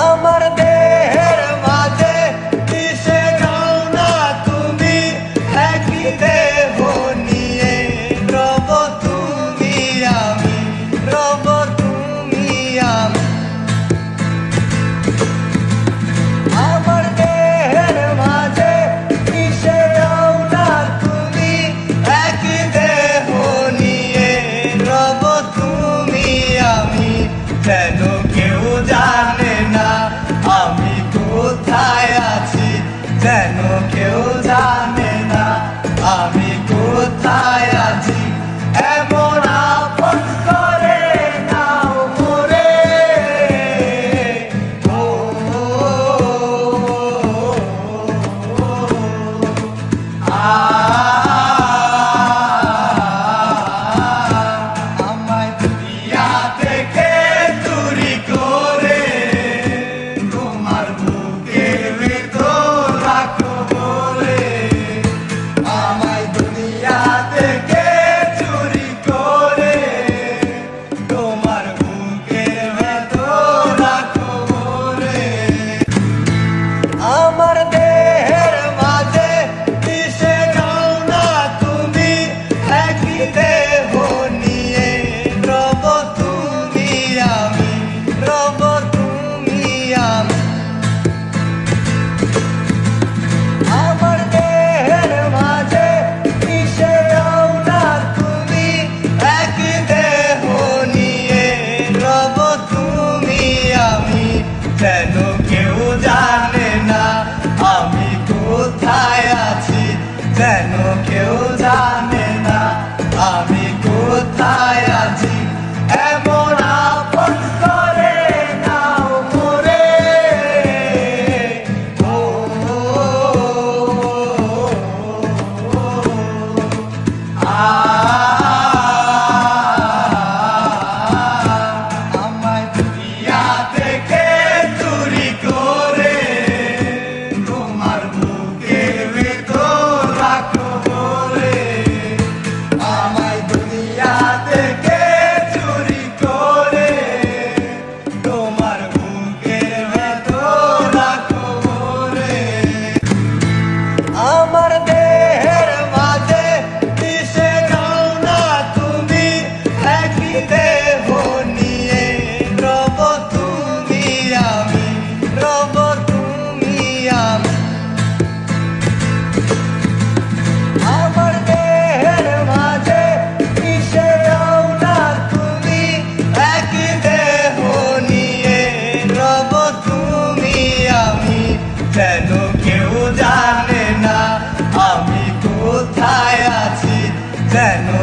আমার দেহের মাঝে মিশে যাও না তুমি? একই দেহ নিয়ে রব তুমি আমি, রব তুমি আমি। আমার দেহের মাঝে মিশে যাও না তুমি? একই দেহ নিয়ে রব তুমি আমি, যেন that no kill that